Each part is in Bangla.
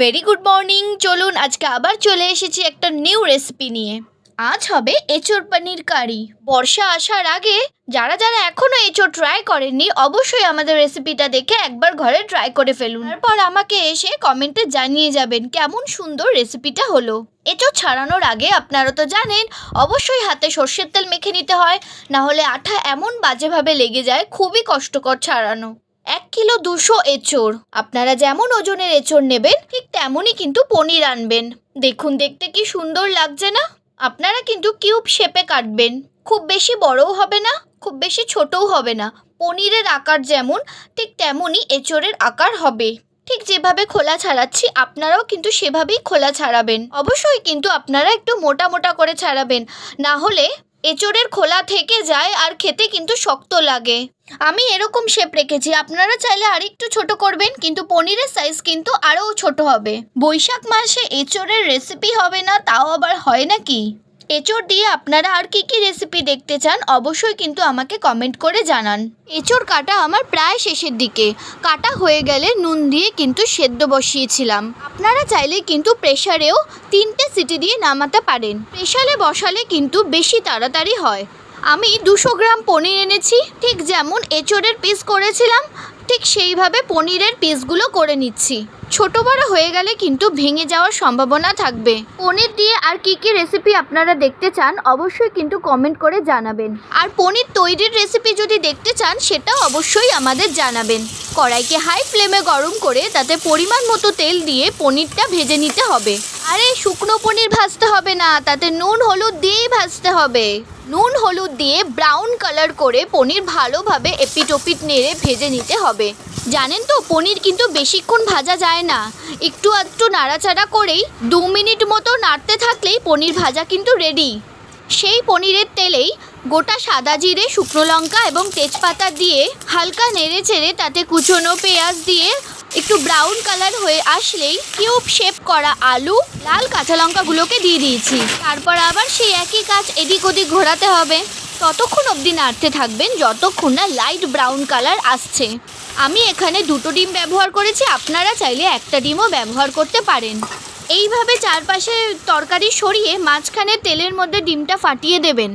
ভেরি গুড মর্নিং চলুন আজকে আবার চলে এসেছি একটা নিউ রেসিপি নিয়ে। আজ হবে এঁচোড় পনির কারি। বর্ষা আসার আগে যারা যারা এখনও এঁচোড় ট্রাই করেননি, অবশ্যই আমাদের রেসিপিটা দেখে একবার ঘরে ট্রাই করে ফেলুন। তারপর আমাকে এসে কমেন্টে জানিয়ে যাবেন কেমন সুন্দর রেসিপিটা হলো। এঁচোড় ছাড়ানোর আগে আপনারা তো জানেন, অবশ্যই হাতে সর্ষের তেল মেখে নিতে হয় না হলে আঠা এমন বাজেভাবে লেগে যায়, খুবই কষ্টকর ছাড়ানো। এক কিলো দুশো এঁচোড়। আপনারা যেমন ওজনের এঁচোড় নেবেন, ঠিক তেমনই কিন্তু পনির আনবেন। দেখুন, দেখতে কি সুন্দর লাগছে না? আপনারা কিন্তু কিউব শেপে কাটবেন। খুব বেশি বড়ও হবে না, খুব বেশি ছোটও হবে না। পনিরের আকার যেমন, ঠিক তেমনই এঁচোড়ের আকার হবে। ঠিক যেভাবে খোলা ছাড়াচ্ছি, আপনারাও কিন্তু সেভাবেই খোলা ছাড়াবেন। অবশ্যই কিন্তু আপনারা একটু মোটা মোটা করে ছাড়াবেন। না হলে এঁচোড়ের খোলা থেকে যায় আর খেতে কিন্তু শক্ত লাগে। আমি এরকম শেপ রেখেছি। আপনারা চাইলে আর একটু ছোট করবেন, কিন্তু পনিরের সাইজ কিন্তু আরও ছোট হবে। বৈশাখ মাসে এঁচোড়ের রেসিপি হবে না, তাও আবার হয় নাকি? এঁচোড় দিয়ে আপনারা আর কি কি রেসিপি দেখতে চান, অবশ্যই কিন্তু আমাকে কমেন্ট করে জানান। এঁচোড় কাটা আমার প্রায় শেষের দিকে। কাটা হয়ে গেলে নুন দিয়ে কিন্তু সেদ্ধ বসিয়েছিলাম। আপনারা চাইলে কিন্তু প্রেশারেও তিনটে সিটি দিয়ে নামাতে পারেন। প্রেশারে বসালে কিন্তু বেশি তাড়াতাড়ি হয়। আমি দুশো গ্রাম পনির এনেছি, ঠিক যেমন এঁচোড়ের পিস করেছিলাম, ঠিক সেইভাবে পনিরের পিসগুলো করে নিচ্ছি। ছোট বড় হয়ে গেলে কিন্তু ভেঙে যাওয়ার সম্ভাবনা থাকবে। পনির দিয়ে আর কি কি রেসিপি আপনারা দেখতে চান, অবশ্যই কিন্তু কমেন্ট করে জানাবেন। আর পনির তৈরির রেসিপি যদি দেখতে চান সেটাও অবশ্যই আমাদের জানাবেন। কড়াইকে হাই ফ্লেমে গরম করে তাতে পরিমাণ মতো তেল দিয়ে পনিরটা ভেজে নিতে হবে। আরে, শুকনো পনির ভাজতে হবে না, তাতে নুন, হলুদ দিয়েই ভাজতে হবে। নুন, হলুদ দিয়ে ব্রাউন কালার করে পনির ভালোভাবে এপিটোপিট নেড়ে ভেজে নিতে হবে। জানেন তো, পনির কিন্তু বেশিক্ষণ ভাজা যায় না। একটু আধটু নাড়াচাড়া করেই দু মিনিট মতো নাড়তে থাকলেই পনির ভাজা কিন্তু রেডি সেই পনিরের তেলেই গোটা সাদা জিরে, শুকনো লঙ্কা এবং তেজপাতা দিয়ে হালকা নেড়ে চেড়ে তাতে কুচনো পেঁয়াজ দিয়ে একটু ব্রাউন কালার হয়ে আসলেই কিউব শেপ করা আলু, লাল কাঁচা লঙ্কাগুলোকে দিয়ে দিয়েছি। তারপর আবার সেই একই কাজ এদিক ওদিক ঘোরাতে হবে। ততক্ষণ অবধি নাড়তে থাকবেন যতক্ষণ না লাইট ব্রাউন কালার আসছে? আমি এখানে দুটো ডিম ব্যবহার করেছি, আপনারা চাইলে একটা ডিমও ব্যবহার করতে পারেন। এইভাবে চারপাশে তরকারি সরিয়ে মাঝখানে তেলের মধ্যে ডিমটা ফাটিয়ে দেবেন।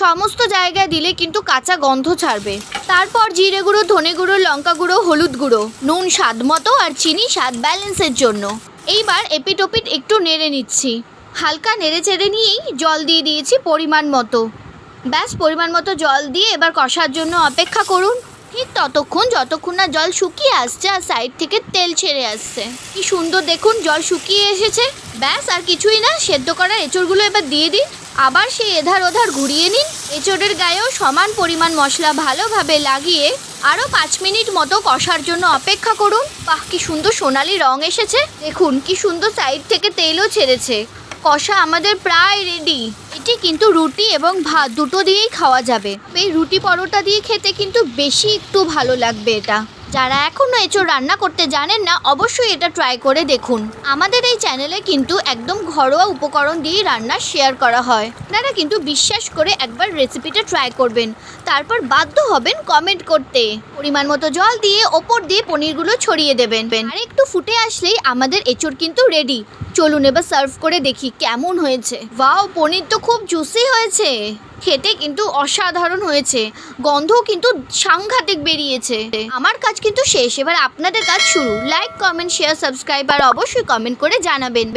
সমস্ত জায়গায় দিলে কিন্তু কাঁচা গন্ধ ছাড়বে। তারপর জিরে গুঁড়ো, ধনে গুঁড়ো, লঙ্কা গুঁড়ো, হলুদ গুঁড়ো, নুন স্বাদ মতো আর চিনি স্বাদ ব্যালেন্সের জন্য। এইবার এপিটোপিট একটু নেড়ে নিচ্ছি। হালকা নেড়ে চেড়ে নিয়েই জল দিয়ে দিয়েছি পরিমাণ মতো। ব্যাস, পরিমাণ মতো জল দিয়ে এবার কষার জন্য অপেক্ষা করুন। ঠিক ততক্ষণ, যতক্ষণ না জল শুকিয়ে আসছে আর সাইড থেকে তেল ছেড়ে আসছে। কি সুন্দর দেখুন, জল শুকিয়ে এসেছে। ব্যাস, আর কিছুই না, সেদ্ধ করা এঁচড়গুলো এবার দিয়ে দিন। আবার সেই এধার ওধার ঘুরিয়ে নিন। এঁচড়ের গায়েও সমান পরিমাণ মশলা ভালোভাবে লাগিয়ে আরও পাঁচ মিনিট মতো কষার জন্য অপেক্ষা করুন। বাহ, কি সুন্দর সোনালি রং এসেছে। দেখুন, কি সুন্দর সাইড থেকে তেলও ছেড়েছে। কষা আমাদের প্রায় রেডি এটি কিন্তু রুটি এবং ভাত দুটো দিয়েই খাওয়া যাবে। এই রুটি পরোটা দিয়ে খেতে কিন্তু বেশি একটু ভালো লাগবে এটা। যারা এখনও এঁচোড় রান্না করতে জানেন না, অবশ্যই এটা ট্রাই করে দেখুন। আমাদের এই চ্যানেলে কিন্তু একদম ঘরোয়া উপকরণ দিয়েই রান্না শেয়ার করা হয়। আপনারা কিন্তু বিশ্বাস করে একবার রেসিপিটা ট্রাই করবেন। তারপর বাধ্য হবেন কমেন্ট করতে। পরিমাণ মতো জল দিয়ে ওপর দিয়ে পনিরগুলো ছড়িয়ে দেবেন। আর একটু ফুটে আসলেই আমাদের এঁচোড় কিন্তু রেডি চলুন এবার সার্ভ করে দেখি কেমন হয়েছে। ওয়াও পনির তো খুব জুসি হয়েছে। খেতে কিন্তু অসাধারণ হয়েছে। গন্ধ কিন্তু সাংঘাতিক বেরিয়েছে। আমার কাজ কিন্তু শেষ। এবার আপনাদের কাজ শুরু। লাইক কমেন্ট শেয়ার সাবস্ক্রাইব আর অবশ্যই কমেন্ট করে জানাবেন।